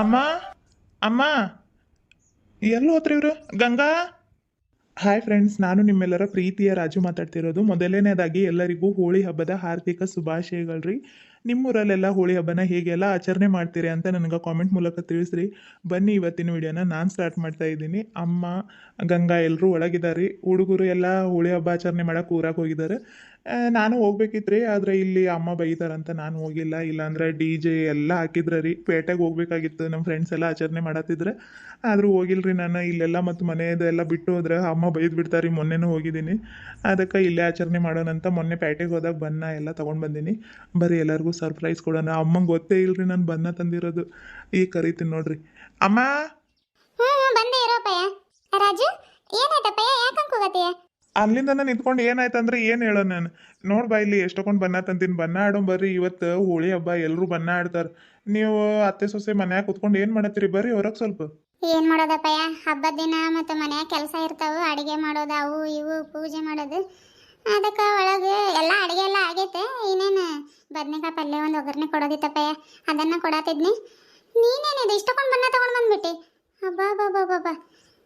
ಅಮ್ಮ ಅಮ್ಮ. ಎಲ್ಲಿ ಹೋತ್ರಿ ಇವರು? ಗಂಗಾ? ಹಾಯ್ ಫ್ರೆಂಡ್ಸ್ ನಾನು ನಿಮ್ಮೆಲ್ಲರ ಪ್ರೀತಿಯ ರಾಜು ಮಾತಾಡ್ತಿರೋದು. ಮೊದಲನೇದಾಗಿ ಎಲ್ಲರಿಗೂ ಹೋಳಿ ಹಬ್ಬದ ಹಾರ್ದಿಕ ಶುಭಾಶಯಗಳು ರೀ ನಿಮ್ಮೂರಲ್ಲೆಲ್ಲ ಹೋಳಿ ಹಬ್ಬನ ಹೇಗೆಲ್ಲ ಆಚರಣೆ ಮಾಡ್ತೀರಿ ಅಂತ ನನಗೆ ಕಾಮೆಂಟ್ ಮೂಲಕ ತಿಳಿಸ್ರಿ. ಬನ್ನಿ, ಇವತ್ತಿನ ವಿಡಿಯೋನ ನಾನು ಸ್ಟಾರ್ಟ್ ಮಾಡ್ತಾ ಇದ್ದೀನಿ. ಅಮ್ಮ, ಗಂಗಾ ಎಲ್ಲರೂ ಒಳಗಿದ್ದಾರೆ ಹುಡುಗರು ಎಲ್ಲ ಹೋಳಿ ಹಬ್ಬ ಆಚರಣೆ ಮಾಡೋಕೆ ಊರಾಗ ಹೋಗಿದ್ದಾರೆ ನಾನು ಹೋಗ್ಬೇಕಿತ್ರಿ ಆದ್ರೆ ಇಲ್ಲಿ ಅಮ್ಮ ಬೈತಾರಂತ ನಾನು ಹೋಗಿಲ್ಲ. ಇಲ್ಲಾಂದ್ರೆ ಡಿ ಜೆ ಎಲ್ಲ ಹಾಕಿದ್ರ ರೀ. ಪೇಟೆಗೆ ಹೋಗ್ಬೇಕಾಗಿತ್ತು. ನಮ್ಮ ಫ್ರೆಂಡ್ಸ್ ಎಲ್ಲ ಆಚರಣೆ ಮಾಡತ್ತಿದ್ರೆ. ಆದರೂ ಹೋಗಿಲ್ರಿ ನಾನು. ಇಲ್ಲೆಲ್ಲ ಮತ್ತು ಮನೆಯದೆಲ್ಲ ಬಿಟ್ಟು ಹೋದ್ರೆ ಅಮ್ಮ ಬೈದು ಬಿಡ್ತಾರೆ. ಮೊನ್ನೆನೂ ಹೋಗಿದ್ದೀನಿ. ಅದಕ್ಕೆ ಇಲ್ಲೇ ಆಚರಣೆ ಮಾಡೋಣ ಅಂತ ಮೊನ್ನೆ ಪೇಟೆಗೆ ಹೋದಾಗ ಬನ್ನ ಎಲ್ಲ ತೊಗೊಂಡು ಬಂದೀನಿ. ಬರೀ ಎಲ್ಲರಿಗೂ ಸರ್ಪ್ರೈಸ್ ಕೊಡೋಣ. ಅಮ್ಮಂಗೆ ಗೊತ್ತೇ ಇಲ್ರಿ ನಾನು ಬನ್ನ ತಂದಿರೋದು. ಈಗ ಕರಿತೀನಿ ನೋಡ್ರಿ. ಅಮ್ಮ! ಬಂದೆ ರಾಜು ಏನಾಯ್ತಪ್ಪ ಯಾಕಂಗ್ ಕೂಗತ್ತೀಯ? ಅಲ್ಲಿಂದ ನಾನು ನಿಂತ್ಕೊಂಡು ಏನಾಯ್ತಂದ್ರೆ ಏನು ಹೇಳೋ ನಾನು? ನೋಡ್ ಬಾ ಇಲ್ಲಿ ಎಷ್ಟೊಂದು ಬನ್ನ ತಂತೀನಿ ಬನ್ನ ಆಡೋಣ ಬರ್ರಿ. ಇವತ್ತು ಹೋಳಿ ಹಬ್ಬ ಎಲ್ಲರೂ ಬನ್ನ ಆಡ್ತಾರೆ. ನೀವು ಅತ್ತೆ, ಸೊಸೆ ಮನ್ಯಾಗ ಕುತ್ಕೊಂಡು ಏನು ಮಾಡತ್ತೀರಿ? ಬರ್ರಿ ಹೊರಗೆ ಸ್ವಲ್ಪ. ಏನು ಮಾಡೋದಪ್ಪಯ್ಯ? ಹಬ್ಬದ ದಿನ ಮತ್ತು ಮನ್ಯಾಗ ಕೆಲಸ ಇರ್ತಾವು. ಅಡಿಗೆ ಮಾಡೋದು, ಅವು ಇವು, ಪೂಜೆ ಮಾಡೋದು. ಅದಕ್ಕೆ ಒಳಗೆ ಎಲ್ಲ ಅಡಿಗೆ ಎಲ್ಲ ಆಗೈತೆ. ಇನ್ನೇನು ಬದ್ನೆಕಾಯಿ ಪಲ್ಯ ಒಂದು ಒಗ್ಗರಣೆ ಕೊಡೋದಿತ್ತಪ್ಪಯ್ಯ? ಅದನ್ನ ಕೊಡತ್ತಿದ್ನಿ ಇದು? ಇಷ್ಟಕೊಂಡು ಬಣ್ಣ ತಗೊಂಡು ಬಂದ್ಬಿಟ್ಟಿ. ಅಬ್ಬಾ ಬಾಬಾ ಬಾಬಾ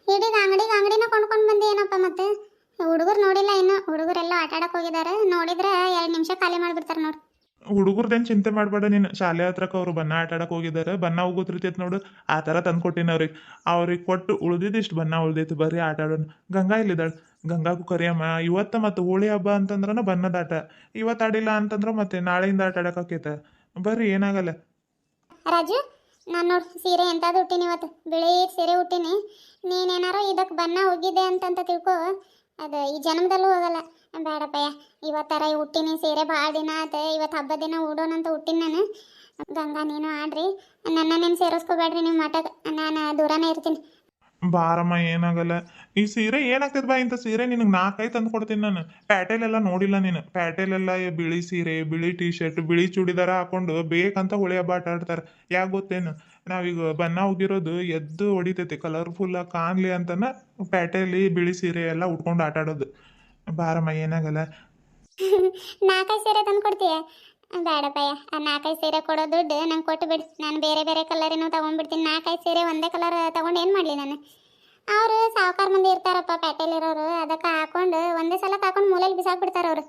ಇಡೀ ಅಂಗಡಿಗೆ ಅಂಗಡಿನ ಕೊಂಡ್ಕೊಂಡು ಬಂದಿ ಏನಪ್ಪ ಮತ್ತೆ? ಹುಡುಗರು ನೋಡಿಲ್ಲ ಇನ್ನು. ಹುಡುಗರೆಲ್ಲ ಆಟ ಆಡಕ್ ಹೋಗಿದ್ದಾರೆ. ನೋಡಿದ್ರೆ ಎರಡು ನಿಮಿಷ ಖಾಲಿ ಮಾಡ್ಬಿಡ್ತಾರೆ ನೋಡಿ. ಹುಡುಗರ್ದೇನ್ ಚಿಂತೆ ಮಾಡಬೇಡ ನೀನು. ಶಾಲೆ ಹತ್ರಕ್ಕೆ ಅವರು ಬನ್ನ ಆಟ ಆಡಕ್ಕೆ ಹೋಗಿದ್ದಾರೆ. ಬನ್ನ ಹೋಗೋತಿರ್ತೈತೆ ನೋಡು. ಆ ಥರ ತಂದು ಕೊಟ್ಟಿನ ಅವ್ರಿಗೆ. ಅವ್ರಿಗೆ ಕೊಟ್ಟು ಉಳ್ದಿದ್ದು ಬನ್ನ ಉಳ್ದೈತಿ. ಬರ್ರಿ ಆಟ ಆಡೋಣ ಗಂಗಾ ಇಲ್ಲಿದ್ದಾಳೆ ಗಂಗಾಗೂ ಕರಿಯಮ್ಮ. ಇವತ್ತ ಮತ್ತು ಹೋಳಿ ಹಬ್ಬ ಅಂತಂದ್ರನ ಬಣ್ಣದ ಆಟ. ಇವತ್ತು ಆಡಿಲ್ಲ ಅಂತಂದ್ರೆ ಮತ್ತೆ ನಾಳೆಯಿಂದ ಆಟ ಆಡಕ್ಕಾಕೈತೆ ಬರ್ರಿ ಏನಾಗಲ್ಲ. ರಾಜು ನಾನು ನೋಡಿ. ಸೀರೆ ಎಂಥದ್ದು ಹುಟ್ಟಿನಿ ಇವತ್ತು. ಬಿಳಿ ಸೀರೆ ಹುಟ್ಟಿನಿ ನೀನೇನಾರೋ ಇದಕ್ಕೆ ಬಣ್ಣ ಹೋಗಿದೆ ಅಂತಂತ ತಿಳ್ಕೊ. ಅದು ಈ ಜನ್ಮದಲ್ಲೂ ಹೋಗಲ್ಲ. ಬೇಡಪ್ಪಯ್ಯ, ಇವತ್ತರ ಹುಟ್ಟಿನಿ ಸೀರೆ ಭಾಳ ದಿನ ಆತ, ಇವತ್ತು ಹಬ್ಬದ ದಿನ ಉಡೋಣ ಅಂತ ಹುಟ್ಟಿನ ನಾನು. ಗಂಗಾ, ನೀನು ಆಡ್ರಿ. ನನ್ನ ನೀನು ಸೇರಿಸ್ಕೋಬೇಡ್ರಿ, ನೀವು ಮಠಕ್ಕೆ ನಾನು ದೂರನೇ ಇರ್ತೀನಿ. ಬಾರಮ್ಮ, ಏನಾಗಲ್ಲ. ಈ ಸೀರೆ ಏನಾಗ್ತದೆ ಬಾ, ಇಂಥ ಸೀರೆ ನಿನಗೆ ನಾಲ್ಕೈದು ತಂದು ಕೊಡ್ತೀನಿ ನಾನು. ಪ್ಯಾಟೆಲೆಲ್ಲ ನೋಡಿಲ್ಲ ನೀನು. ಪ್ಯಾಟೆಲೆಲ್ಲ ಎಲ್ಲ ಬಿಳಿ ಸೀರೆ, ಬಿಳಿ ಟೀ ಶರ್ಟ್ ಬಿಳಿ ಚೂಡಿದಾರ ಹಾಕೊಂಡು ಬೇಕಂತ ಹೊಳೆ ಹಬ್ಬ ಆಟ ಆಡ್ತಾರೆ. ಯಾಕೆ ಗೊತ್ತೇನು? ನಾವೀಗ ಬಣ್ಣ ಹೋಗಿರೋದು ಎದ್ದು ಹೊಡಿತೈತಿ ಕಲರ್ಫುಲ್ ಕಾಣಲಿ ಅಂತನ ಪ್ಯಾಟೆಲಿ ಬಿಳಿ ಸೀರೆ ಎಲ್ಲ ಉಟ್ಕೊಂಡು ಆಟ ಆಡೋದು. ಬಾರಮ್ಮ, ಏನಾಗಲ್ಲ. ನಾಲ್ಕೈದು ಸೀರೆ ತಂದು ಕೊಡ್ತೀಯ? ಬೇಡಪ್ಪಯ್ಯ ಆ ನಾಲ್ಕೈದು ಸೀರೆ ಕೊಡೋ ದುಡ್ಡು ನಂಗೆ ಕೊಟ್ಟು ಬಿಡು. ನಾನು ಬೇರೆ ಬೇರೆ ಕಲರಿನೂ ತೊಗೊಂಡ್ಬಿಡ್ತೀನಿ. ನಾಲ್ಕೈದು ಸೀರೆ ಒಂದೇ ಕಲರ್ ತೊಗೊಂಡು ಏನು ಮಾಡಲಿ ನಾನು? ಅವರು ಸಾವುಕಾರ ಮಂದಿ ಇರ್ತಾರಪ್ಪ ಪೇಟೆಲಿರೋರು ಅದಕ್ಕೆ ಹಾಕೊಂಡು ಒಂದೇ ಸಲ ಹಾಕೊಂಡು ಮೂಲೆಯಲ್ಲಿ ಬಿಸಾಕ್ಬಿಡ್ತಾರೆ ಅವರು.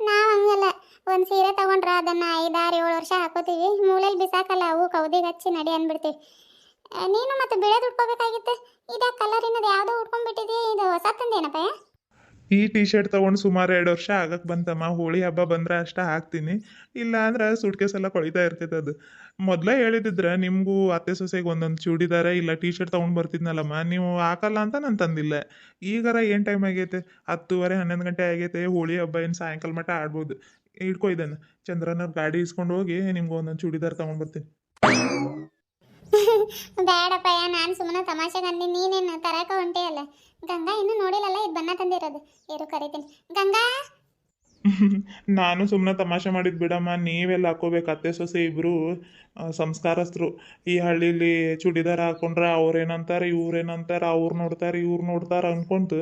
ನಾವು ಹಂಗಲ್ಲ. ಒಂದು ಸೀರೆ ತೊಗೊಂಡ್ರೆ ಅದನ್ನು ಐದಾರು ಏಳು ವರ್ಷ ಹಾಕೋತೀವಿ. ಮೂಲೆಯಲ್ಲಿ ಬಿಸಾಕಲ್ಲ ಅವು ಕೌದಿಗೆ ಹಚ್ಚಿ ನಡಿ ಅಂದ್ಬಿಡ್ತೀವಿ. ನೀನು ಮತ್ತೆ ಬೆಳೆದು ಉಟ್ಕೋಬೇಕಾಗಿತ್ತು? ಇದೇ ಕಲರಿನದು ಯಾವುದೋ ಉಟ್ಕೊಂಡ್ಬಿಟ್ಟಿದ್ದೀವಿ ಇದು ಹೊಸ ತಂದೇನಪ್ಪ ಈ ಟಿ ಶರ್ಟ್ ತೊಗೊಂಡು ಸುಮಾರು ಎರಡು ವರ್ಷ ಆಗಕ್ಕೆ ಬಂತಮ್ಮ. ಹೋಳಿ ಹಬ್ಬ ಬಂದ್ರೆ ಅಷ್ಟ ಹಾಕ್ತೀನಿ. ಇಲ್ಲ ಅಂದ್ರೆ ಸುಟ್ಕೇಸ್ ಎಲ್ಲ ಕೊಳಿತಾ ಇರ್ತೈತೆ ಅದು. ಮೊದಲೇ ಹೇಳಿದಿದ್ರೆ ನಿಮಗೂ ಅತ್ತೆ ಸೊಸೆಗೆ ಒಂದೊಂದು ಚೂಡಿದಾರ ಇಲ್ಲ ಟಿ ಶರ್ಟ್ ತೊಗೊಂಡು ಬರ್ತಿದ್ನಲ್ಲಮ್ಮ. ನೀವು ಹಾಕಲ್ಲ ಅಂತ ನಾನು ತಂದಿಲ್ಲ. ಈಗಾರ ಏನು ಟೈಮ್ ಆಗೈತೆ? ಹತ್ತುವರೆ, ಹನ್ನೊಂದು ಗಂಟೆ ಆಗೈತೆ. ಹೋಳಿ ಹಬ್ಬ ಏನು ಸಾಯಂಕಾಲ ಮಟ್ಟ ಆಡ್ಬೋದು. ಇಟ್ಕೊ ಇದನ್ನು. ಚಂದ್ರನವ್ರ ಗಾಡಿ ಇಸ್ಕೊಂಡು ಹೋಗಿ ನಿಮ್ಗೆ ಒಂದೊಂದು ಚೂಡಿದಾರ ತೊಗೊಂಡು ಬರ್ತೀನಿ. ಬೇಡಪ್ಪಯ್ಯ ನಾನು ಸುಮ್ಮನೆ ತಮಾಷೆ ಅಂದಿ ನೀನೇನು ತರಕ ಹೊಂಟೆ ಅಲ್ಲ. ಗಂಗಾ ಇನ್ನು ನೋಡಿಲ್ಲಲ್ಲ, ಇದು ಬಣ್ಣ ತಂದಿರೋದು. ಏರು ಕರಿತೀನಿ. ಗಂಗಾ! ನಾನು ಸುಮ್ಮನೆ ತಮಾಷೆ ಮಾಡಿದ್ ಬಿಡಮ್ಮ, ನೀವೆಲ್ಲ ಹಾಕೋಬೇಕು, ಅತ್ತೆ, ಸೊಸೆ ಇಬ್ಬರು ಸಂಸ್ಕಾರಸ್ಥರು. ಈ ಹಳ್ಳಿಲಿ ಚೂಡಿದಾರ ಹಾಕೊಂಡ್ರೆ ಅವ್ರೇನಂತಾರೆ ಇವ್ರೇನಂತಾರೆ ಅವ್ರು ನೋಡ್ತಾರೆ, ಇವ್ರು ನೋಡ್ತಾರೆ ಅನ್ಕೊಂತು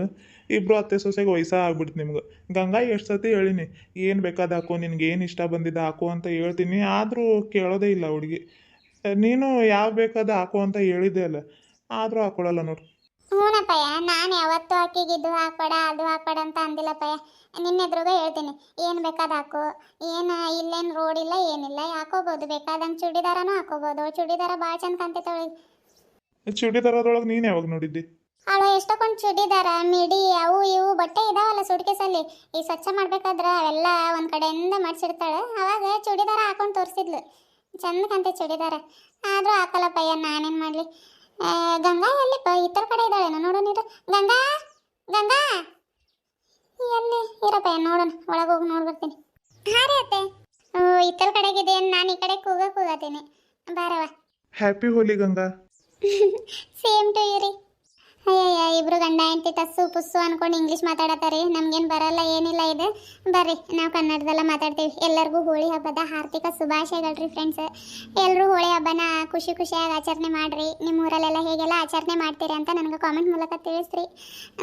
ಇಬ್ರು ಅತ್ತೆ, ಸೊಸೆಗೆ ವಯಸ್ಸ ಆಗ್ಬಿಡ್ತು ನಿಮ್ಗೆ. ಗಂಗಾ, ಎಷ್ಟು ಸತಿ ಹೇಳಿನಿ, ಏನು ಬೇಕಾದ ಹಾಕೋ, ನಿನ್ಗೆ ಏನು ಇಷ್ಟ ಬಂದಿದ್ದ ಹಾಕೋ ಅಂತ ಹೇಳ್ತೀನಿ, ಆದರೂ ಕೇಳೋದೇ ಇಲ್ಲ ಹುಡುಗಿ. ನೀನು ಯಾವ ಬೇಕಾದ ಹಾಕು ಅಂತ ಹೇಳಿದ್ದೆ ಅಲ್ಲ ಆದರೂ ಹಾಕೊಳ್ಳಲ್ಲ ನೋಡು. ಹ್ಞೂನಪ್ಪಯ್ಯ ನಾನು ಯಾವತ್ತೂ ಇದು ಹಾಕ್ಬೇಡ ಅದು ಹಾಕ್ಬೇಡ ಅಂತ ಅಂದಿಲ್ಲಪ್ಪಯ್ಯ. ನಿನ್ನ ಎದುರುಗ ಹೇಳ್ತೀನಿ ಏನು ಬೇಕಾದ ಹಾಕು. ಏನು ಇಲ್ಲೇನು ರೋಡ್ ಇಲ್ಲ ಏನಿಲ್ಲ ಹಾಕೋಬೋದು. ಬೇಕಾದಂಗೆ ಚೂಡಿದಾರನೂ ಹಾಕೋಬೋದು. ಚೂಡಿದಾರ ಭಾಳ ಚಂದ ಕಾಣ್ತೈತೆ ಚೂಡಿದಾರದೊಳಗೆ ನೀನು ಯಾವಾಗ ನೋಡಿದ್ದಿ? ಅವಳು ಎಷ್ಟೊಂದು ಚೂಡಿದಾರ ಮಿಡಿ ಅವು ಇವು ಬಟ್ಟೆ ಇದಾವಲ್ಲ ಸುಟ್ಕೇಸಲ್ಲಿ. ಈ ಸ್ವಚ್ಛ ಮಾಡ್ಬೇಕಾದ್ರೆ ಅವೆಲ್ಲ ಒಂದು ಕಡೆಯಿಂದ ಮಾಡಿಸಿಡ್ತಾಳೆ. ಅವಾಗ ಚೂಡಿದಾರ ಹಾಕೊಂಡು ತೋರಿಸಿದ್ಲು. ಚಂದ ಚಡಿದಾರ. ಚೂಡಿದಾರ ಆದರೂ ಹಾಕಲ್ಲಪ್ಪಯ್ಯ ನಾನೇನು ಮಾಡಲಿ? ಗಂಗಾ ಎಲ್ಲಿ ಪ ಇತರ ಕಡೆ ಇದ್ದಾಳೇನೋ ನೋಡೋಣ ನೀರು ಗಂಗಾ ಗಂಗಾ! ಎಲ್ಲಿ? ಇರಪ್ಪಯ್ಯ ನೋಡೋಣ ಒಳಗೆ ಹೋಗಿ ನೋಡಿ ಬರ್ತೀನಿ ಹಾಂ ರೀ ಅತ್ತೆ. ಇತರ ಕಡೆಗಿದೆ ನಾನು ಈ ಕಡೆ ಕೂಗ ಹೋಗತೀನಿ ಬಾರವ happy Holi Ganga. Same to you ರೀ. ಅಯ್ಯಯ್ಯ ಇಬ್ಬರು ಗಂಡ ಹೆಂಡತಿ ತಸ್ಸು ಪುಸ್ಸು ಅನ್ಕೊಂಡು ಇಂಗ್ಲೀಷ್ ಮಾತಾಡತ್ತಾರೆ. ನಮ್ಗೇನು ಬರಲ್ಲ, ಏನಿಲ್ಲ ಇದೆ. ಬರ್ರಿ, ನಾವು ಕನ್ನಡದಲ್ಲ ಮಾತಾಡ್ತೀವಿ. ಎಲ್ಲರಿಗೂ ಹೋಳಿ ಹಬ್ಬದ ಹಾರ್ದಿಕ ಶುಭಾಶಯಗಳ್ರಿ ಫ್ರೆಂಡ್ಸ್ ಎಲ್ಲರೂ ಹೋಳಿ ಹಬ್ಬನ ಖುಷಿ ಖುಷಿಯಾಗಿ ಆಚರಣೆ ಮಾಡ್ರಿ. ನಿಮ್ಮ ಊರಲ್ಲೆಲ್ಲ ಹೇಗೆಲ್ಲ ಆಚರಣೆ ಮಾಡ್ತೀರಿ ಅಂತ ನನಗೆ ಕಾಮೆಂಟ್ ಮೂಲಕ ತಿಳಿಸ್ರಿ.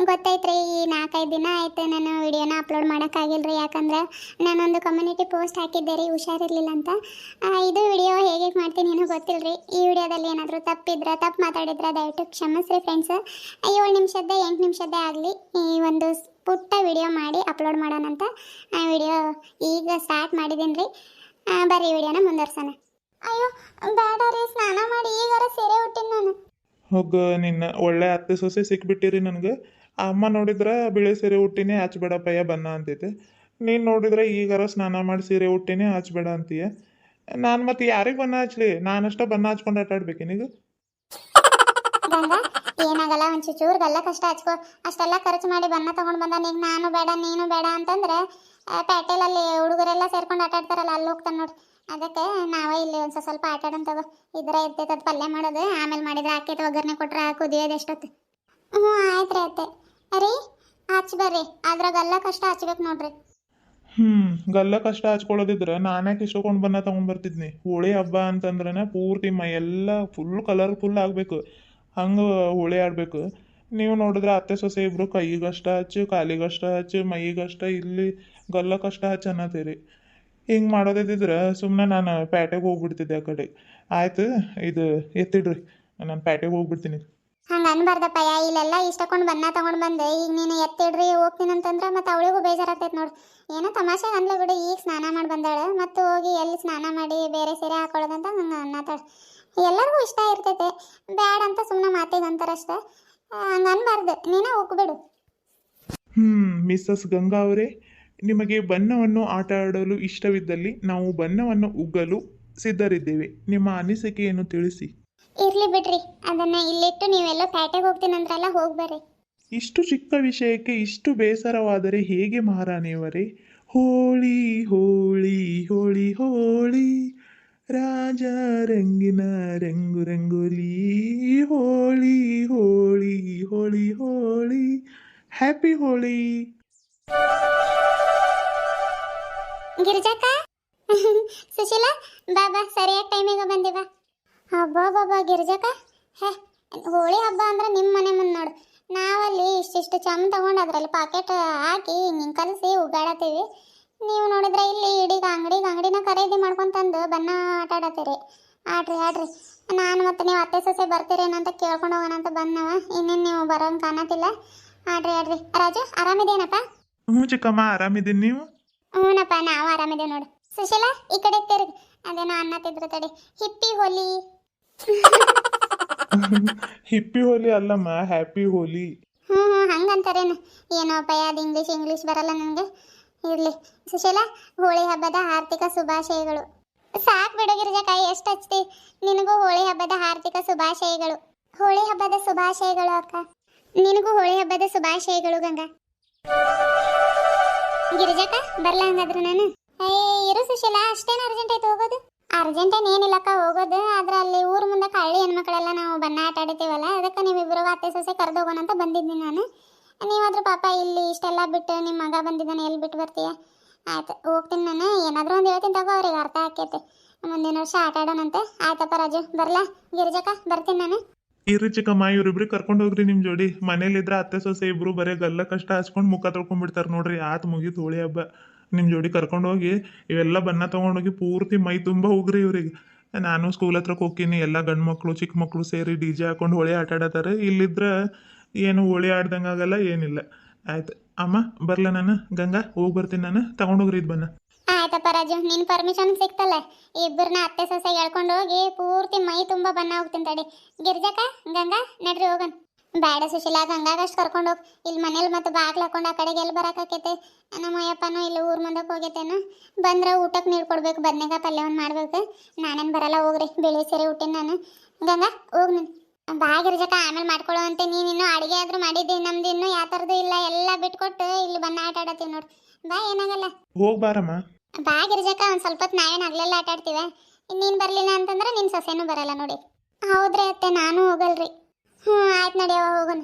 ಗೊತ್ತೈತ್ರಿ ಈ ನಾಲ್ಕೈದು ದಿನ ಆಯಿತು ನಾನು ವಿಡಿಯೋನ ಅಪ್ಲೋಡ್ ಮಾಡೋಕ್ಕಾಗಿಲ್ರಿ. ಯಾಕಂದ್ರೆ ನಾನೊಂದು ಕಮ್ಯುನಿಟಿ ಪೋಸ್ಟ್ ಹಾಕಿದ್ದೆ ರೀ, ಹುಷಾರಿರಲಿಲ್ಲ ಅಂತ. ಇದು ವಿಡಿಯೋ ಹೇಗೆ ಮಾಡ್ತೀನಿ ಏನೂ ಗೊತ್ತಿಲ್ರಿ. ಈ ವಿಡಿಯೋದಲ್ಲಿ ಏನಾದರೂ ತಪ್ಪಿದ್ರೆ, ತಪ್ಪು ಮಾತಾಡಿದ್ರೆ ದಯವಿಟ್ಟು ಕ್ಷಮಿಸ್ರಿ ಫ್ರೆಂಡ್ಸ್ ಏಳು ನಿಮಿಷದ್ದೇ ಎಂಟು ನಿಮಿಷದ್ದೇ ಆಗಲಿ. ಈ ಒಂದು ಪುಟ್ಟ ವಿಡಿಯೋ ಮಾಡಿ ಅಪ್ಲೋಡ್ ಮಾಡೋಣಂತ ಆ ವಿಡಿಯೋ ಈಗ ಸ್ಟಾರ್ಟ್ ಮಾಡಿದ್ದೀನಿ ರೀ. ಬರ್ರಿ ವಿಡಿಯೋನ ಮುಂದುವರ್ಸೋಣ. ಅಯ್ಯೋ ಬೇಡ ರೀ ಸ್ನಾನ ಮಾಡಿ ಈಗಾರ ಸೀರೆ ಹುಟ್ಟಿನ ನಾನು. ಹೋಗ ನಿನ್ನ ಒಳ್ಳೆ ಅತ್ತೆ ಸೊಸೆ ಸಿಕ್ಬಿಟ್ಟಿರಿ ನನಗೆ. ಅಮ್ಮ ನೋಡಿದ್ರೆ ಬಿಳಿ ಸೀರೆ ಹುಟ್ಟಿನೇ ಹಚ್ಬೇಡಪ್ಪಯ್ಯ ಬನ್ನ ಅಂತೈತೆ ನೀನು ನೋಡಿದ್ರೆ ಈಗಾರ ಸ್ನಾನ ಮಾಡಿ ಸೀರೆ ಹುಟ್ಟಿನೇ ಹಚ್ಬೇಡ ಅಂತೀಯ. ನಾನು ಮತ್ತೆ ಯಾರಿಗೆ ಬನ್ನ ಹಚ್ಲಿ? ನಾನಷ್ಟ ಬನ್ನ ಹಚ್ಕೊಂಡು ಆಟ ಆಡ್ಬೇಕೇನೀಗ ಗಂಗ ಏನಾಗಲ್ಲ ಚೂರು ಗಲ್ಲ ಕಷ್ಟ ಹಚ್ಕೋ ಅಷ್ಟೆಲ್ಲ ಖರ್ಚು ಮಾಡಿ ಬಣ್ಣ ತಗೊಂಡು ಬಂದ ಈಗ ನಾನು ಬೇಡ ನೀನು ಬೇಡ ಅಂತಂದ್ರೆ ಆ, ಪ್ಯಾಟೆಲಲ್ಲಿ ಹುಡುಗರೆಲ್ಲ ಸೇರ್ಕೊಂಡು ಆಟ ಆಡ್ತಾರಲ್ಲ ಅಲ್ಲಿ ಹೋಗ್ತಾನೆ ನೋಡಿ. ಅದಕ್ಕೆ ನಾವೇ ಇಲ್ಲಿ ಒಂದು ಸ್ವಲ್ಪ ಆಟ ಆಡೋಣ ತಗೋ. ಇದ್ರೆ ಇರ್ತೈತೆ ಪಲ್ಯ ಮಾಡೋದು. ಆಮೇಲೆ ಮಾಡಿದ್ರೆ ಆಕೈತೆ ಒಗ್ಗರಣೆ ಕೊಟ್ರೆ ಕುದಿಯೋದು ಎಷ್ಟೊತ್ತು. ಹ್ಞೂ ಆಯ್ತು ರೀ ಆಯ್ತು ರೀ ಹಚ್ ಬರ್ರಿ. ಅದ್ರಾಗೆಲ್ಲ ಕಷ್ಟ ಹಚ್ಬೇಕು ನೋಡ್ರಿ. ಹ್ಮ್ ಗಲ್ಲ ಕಷ್ಟ ಹಚ್ಕೊಳ್ಳೋದಿದ್ರೆ ನಾನ್ಯಾಕೆ ಇಷ್ಟೊಂದು ಬನ್ನ ತೊಗೊಂಡ್ಬರ್ತಿದ್ನಿ ಹೋಳಿ ಹಬ್ಬ ಅಂತಂದ್ರೆ ಪೂರ್ತಿ ಮೈ ಎಲ್ಲ ಫುಲ್ ಕಲರ್ಫುಲ್ ಆಗಬೇಕು. ಹಂಗೆ ಹೋಳಿ ಆಡಬೇಕು. ನೀವು ನೋಡಿದ್ರೆ ಅತ್ತೆ, ಸೊಸೆ ಇಬ್ರು ಕೈಗಷ್ಟ ಹಚ್ಚು, ಕಾಲಿಗಷ್ಟ ಹಚ್ಚು, ಮೈಗಷ್ಟ, ಇಲ್ಲಿ ಗಲ್ಲಕ್ಕಷ್ಟ ಹಚ್ಚು ಅನ್ನತ್ತೀರಿ ಹಿಂಗೆ ಮಾಡೋದಿದ್ರೆ ಸುಮ್ಮನೆ ನಾನು ಪೇಟೆಗೆ ಹೋಗ್ಬಿಡ್ತಿದ್ದೆ ಆ ಕಡೆ. ಆಯ್ತು, ಇದು ಎತ್ತಿಡ್ರಿ. ನಾನು ಪೇಟೆಗೆ ಹೋಗ್ಬಿಡ್ತೀನಿ. ಹಂಗೆ ಅನ್ಬಾರ್ದಪ್ಪಯ್ಯ ಇಲ್ಲೆಲ್ಲ ಇಷ್ಟಕೊಂಡು ಬನ್ನ ತಗೊಂಡು ಬಂದೆ, ಈಗ ನೀನು ಎತ್ತಿಡ್ರಿ, ಹೋಗ್ತೀನಿ ಅಂತಂದ್ರೆ ಮತ್ತೆ ಅವಳಿಗೂ ಬೇಜಾರಾಗ್ತೈತೆ ನೋಡು. ಏನೋ ತಮಾಷೆ ಅಂದ್ಲ ಬಿಡು, ಈಗ ಸ್ನಾನ ಮಾಡಿ ಬಂದಾಳೆ, ಮತ್ತು ಹೋಗಿ ಎಲ್ಲಿ ಸ್ನಾನ ಮಾಡಿ ಬೇರೆ ಸೀರೆ ಹಾಕೊಳ್ಳೋದಂತ ಹಂಗೆ ಅನ್ನತಾಳೆ. ಎಲ್ಲರಿಗೂ ಇಷ್ಟ ಇರ್ತೈತೆ. ಬ್ಯಾಡ ಅಂತ ಸುಮ್ಮನೆ ಮಾತಿಗೆ ಅಂತಾರಷ್ಟೇ. ಹಂಗೆ ಅನ್ಬಾರ್ದು ನೀನೇ ಹೋಗ್ಬಿಡು. ಹ್ಮ್ ಮಿಸ್ಸಸ್ ಗಂಗಾ ಅವರೇ ನಿಮಗೆ ಬಣ್ಣವನ್ನು ಆಟ ಆಡಲು ಇಷ್ಟವಿದ್ದಲ್ಲಿ ನಾವು ಬಣ್ಣವನ್ನು ಉಗ್ಗಲು ಸಿದ್ಧರಿದ್ದೇವೆ. ನಿಮ್ಮ ಅನಿಸಿಕೆಯನ್ನು ತಿಳಿಸಿ. ಇರ್ಲಿ ಬಿಡ್ರಿ. ಅದನ್ನ ಇಲ್ಲಿಟ್ಟು ನೀವೆಲ್ಲ ಪ್ಯಾಟೆಗೆ ಹೋಗ್ತೀನಂದ್ರಲ್ಲ ಹೋಗ್ಬರ್ರಿ ಇಷ್ಟು ಚಿಕ್ಕ ವಿಷಯಕ್ಕೆ ಇಷ್ಟು ಬೇಸರವಾದರೆ ಹೇಗೆ ಮಹಾರಾಣಿಯವರೇ? ಹೋಳಿ ಹೋಳಿ ಹೋಳಿ ಹೋಳಿ. ರಾಜ ರಂಗಿನ ರಂಗು ರಂಗೋಲಿ ಹೋಳಿ ಹೋಳಿ ಹೋಳಿ ಹೋಳಿ. ಹ್ಯಾಪಿ ಹೋಳಿ. ಗಿರಿಜಾಕ ಸುಶೀಲಾ ಬಾಬಾ ಬಾ, ಸರಿಯಾದ ಟೈಮಿಗೆ ಬಂದಿವ ಹಬ್ಬ ಬಾಬಾ ಗಿರಿಜಾಕ ಹೇ, ಹೋಳಿ ಹಬ್ಬ ಅಂದ್ರೆ ನಿಮ್ಮ ಮನೆ ಮುಂದೆ ನೋಡು. ನಾವಲ್ಲಿ ಇಷ್ಟಿಷ್ಟು ಚಂದ ತಗೊಂಡು ಅದರಲ್ಲಿ ಪಾಕೆಟ್ ಹಾಕಿ ಹಿಂಗೆ ಕಲಸಿ ಉಗಾಡತ್ತೀವಿ. ನೀವು ನೋಡಿದ್ರೆ ಇಲ್ಲಿ ಇಡೀ ಅಂಗಡಿಗೆ ಅಂಗಡಿನ ಖರೀದಿ ಮಾಡ್ಕೊಂತಂದು ಬಣ್ಣ ಆಟ ಆಡತ್ತೀರಿ. ಆಡ್ರಿ ಆಡ್ರಿ. ನಾನು ಮತ್ತೆ ನೀವು ಅತ್ತೆ ಸೊಸೆ ಬರ್ತೀರೇನಂತ ಕೇಳ್ಕೊಂಡು ಹೋಗೋಣ ಅಂತ ಬಂದವ. ಇನ್ನೇನು ನೀವು ಬರೋಂಗೆ ಕಾಣತಿಲ್ಲ ಆಡ್ರಿ ಆಡ್ರಿ. ರಾಜು ಆರಾಮಿದೇನಪ್ಪ? ಹ್ಞೂ ಚಿಕ್ಕಮ್ಮ ಆರಾಮಿದ್ದೀನಿ ನೀವು? ಹ್ಞೂನಪ್ಪ ನಾವು ಆರಾಮಿದೆ ನೋಡು. ಸುಶೀಲ ಈ ಕಡೆ ತಿರುಗಿ ಅದೇನೋ ಅನ್ನತ್ತಿದ್ರು ತಡಿ. ಹಿಪ್ಪಿ ಹೋಲಿ. ಹಿಪ್ಪಿ ಹೋಲಿ ಅಲ್ಲಮ್ಮ ಹ್ಯಾಪಿ ಹೋಲಿ. ಹ್ಞೂ ಹ್ಞೂ ಹಂಗಂತಾರೇನು? ಏನೋ ಅಪ್ಪ ಅದು ಇಂಗ್ಲೀಷ್ ಇಂಗ್ಲೀಷ್ ಬರಲ್ಲ ನನಗೆ. ಇರಲಿ. ಸುಶೀಲ, ಹೋಳಿ ಹಬ್ಬದ ಆರ್ಥಿಕ ಶುಭಾಶಯಗಳು. ಸಾಕ್ ಬಿಡು ಕೈ ಎಷ್ಟು ಹಚ್ತಿ? ನಿನಗೂ ಹೋಳಿ ಹಬ್ಬದ ಆರ್ಥಿಕ ಶುಭಾಶಯಗಳು. ಹೋಳಿ ಹಬ್ಬದ ಶುಭಾಶಯಗಳು ಅಕ್ಕ. ನಿನಗೂ ಹೋಳಿ ಹಬ್ಬದ ಶುಭಾಶಯಗಳು ಗಂಗಾ. ಗಿರಿಜಕ್ಕ ಬರ್ಲ ಹಂಗಾದ್ರೆ ನಾನು? ಅಯ್ಯ ಇರು ಸುಶೀಲ, ಅಷ್ಟೇನು ಅರ್ಜೆಂಟ್ ಆಯ್ತು ಹೋಗೋದು? ಅರ್ಜೆಂಟ್ ಏನು ಏನಿಲ್ಲಕ್ಕ, ಹೋಗೋದು. ಆದ್ರೆ ಅಲ್ಲಿ ಊರ್ ಮುಂದೆ ಹಳ್ಳಿ ಹೆಣ್ಮಕ್ಳೆಲ್ಲ ನಾವು ಬಣ್ಣ ಆಟ ಆಡಿತೀವಲ್ಲ ಅದಕ್ಕೆ ನೀವಿಬ್ಬರು ಅತ್ತೆ ಸೊಸೆ ಕರೆದೋಗೋಣ ಅಂತ ಬಂದಿದ್ದೀನಿ ನಾನು. ನೀವಾದ್ರೂ ಪಾಪ ಇಲ್ಲಿ ಇಷ್ಟೆಲ್ಲ ಬಿಟ್ಟು ನಿಮ್ಮ ಮಗ ಬಂದಿದ್ದಾನೆ, ಎಲ್ಲಿ ಬಿಟ್ಟು ಬರ್ತೀಯ? ಆಯ್ತು, ಹೋಗ್ತೀನಿ ನಾನು. ಏನಾದರೂ ಒಂದು ಹೇಳ್ತೀನಿ ತಗೋ, ಅವ್ರಿಗೆ ಅರ್ಥ ಆಕೈತೆ ಮುಂದಿನ ವರ್ಷ ಆಟ ಆಡೋಣಂತೆ. ಆಯ್ತಪ್ಪ ರಾಜು, ಬರ್ಲಾ? ಗಿರಿಜಕ್ಕ, ಬರ್ತೀನಿ ನಾನು. ಗಿರಿಜಕ್ಕ ಚಿಕ್ಕಮ್ಮ ಇವ್ರಿಬ್ರಿಗೆ ಕರ್ಕೊಂಡು ಹೋಗ್ರಿ ನಿಮ್ಮ ಜೋಡಿ. ಮನೇಲಿದ್ರೆ ಅತ್ತೆ, ಸೊಸೆ ಇಬ್ರು ಬರೀ ಗಲ್ಲ ಕಷ್ಟ ಹಚ್ಕೊಂಡು ಮುಖ ತೊಳ್ಕೊಂಡ್ಬಿಡ್ತಾರೆ ನೋಡ್ರಿ. ಆತ್ ಮುಗಿತು ಹೋಳಿ ಹಬ್ಬ. ನಿಮ್ಮ ಜೋಡಿ ಕರ್ಕೊಂಡು ಹೋಗಿ ಇವೆಲ್ಲ ಬಣ್ಣ ತಗೊಂಡೋಗಿ ಪೂರ್ತಿ ಮೈ ತುಂಬ ಹೋಗ್ರಿ ಇವ್ರಿಗೆ. ನಾನು ಸ್ಕೂಲ್ ಹತ್ರಕ್ಕೆ ಹೋಗ್ತೀನಿ. ಎಲ್ಲ ಗಂಡು ಮಕ್ಕಳು ಚಿಕ್ಕ ಮಕ್ಕಳು ಸೇರಿ ಡಿ ಜೆ ಹಾಕೊಂಡು ಹೋಳಿ ಆಟ ಆಡತಾರೆ ಇಲ್ಲಿದ್ರೆ ಏನು ಹೋಳಿ ಆಡ್ದಂಗೆ ಆಗಲ್ಲ, ಏನಿಲ್ಲ. ಆಯ್ತು. ಅಮ್ಮ, ಬರ್ಲ ನಾನು? ಗಂಗಾ, ಹೋಗಿ ಬರ್ತೀನಿ ನಾನು. ತಗೊಂಡೋಗ್ರಿ ಇದು ಬನ್ನ. ಆಯ್ತಪ್ಪ ರಾಜು, ನಿನ್ ಪರ್ಮಿಷನ್ ಸಿಕ್ತಲ್ಲ. ಇಬ್ಬರನ್ನ ಅತ್ತೆ ಸೊಸೆ ಎಳ್ಕೊಂಡು ಹೋಗಿ ಪೂರ್ತಿ ಮೈ ತುಂಬಾ ಬಣ್ಣ ಹೋಗ್ತೀನಿ ತಡಿ. ಗಿರ್ಜಕ್ಕ ಗಂಗಾ, ನಡ್ರಿ ಹೋಗನ್. ಬೇಡ ಸುಶೀಲಾ, ಗಂಗಾಗಷ್ಟು ಕರ್ಕೊಂಡು ಹೋಗಿ. ಇಲ್ಲಿ ಮನೇಲಿ ಮತ್ತೆ ಬಾಗ್ಲು ಹಾಕೊಂಡು ಆ ಕಡೆಗೆ ಎಲ್ಲಿ ಬರೋಕಾಕೈತೆ ನಮ್ಮ ಅಯ್ಯಪ್ಪನೂ ಇಲ್ಲಿ ಊರ್ ಮುಂದಕ್ಕೆ ಹೋಗೈತೇನು? ಬಂದ್ರೆ ಊಟಕ್ಕೆ ನೀರು ಕೊಡ್ಬೇಕು ಬದನೆಗಾ ಪಲ್ಯವನ್ನು ಮಾಡ್ಬೇಕು. ನಾನೇನು ಬರಲ್ಲ, ಹೋಗ್ರಿ. ಬಿಳಿ ಸೀರೆ ಹುಟ್ಟಿನ ನಾನು. ಗಂಗಾ, ಹೋಗ್ ನೀನು. ಬಾ ಜೊತೆ ಆಮೇಲೆ ಮಾಡ್ಕೊಳ್ಳೋ ಅಂತ ನೀನು ಇನ್ನೂ ಅಡುಗೆ ಆದ್ರೂ ಮಾಡಿದ್ದಿ ನಮ್ದು ಇನ್ನೂ ಯಾವ ಥರದ್ದು ಇಲ್ಲ ಎಲ್ಲ ಬಿಟ್ಕೊಟ್ಟು ಇಲ್ಲಿ ಬಂದು ಆಟ ಆಡತ್ತೀವಿ ನೋಡು. ಬಾ ಏನಾಗಲ್ಲ. ಹೋಗಿ ಬಾರಮ್ಮ. ಬಾ ಗಿರಿಜಕ್ಕ ಒಂದು ಸ್ವಲ್ಪ ಹೊತ್ತು ನಾವೇನು ಹಗ್ಲೆಲ್ಲ ಆಟ ಆಡ್ತೀವ? ನೀನು ಬರಲಿಲ್ಲ ಅಂತಂದ್ರೆ ನಿನ್ನ ಸೊಸೆನೂ ಬರಲ್ಲ ನೋಡಿ. ಹೌದ್ರಿ ಅತ್ತೆ ನಾನು ಹೋಗಲ್ರಿ. ಹ್ಞೂ ಆಯ್ತು ನಡಿಯವ ಹೋಗೋಣ.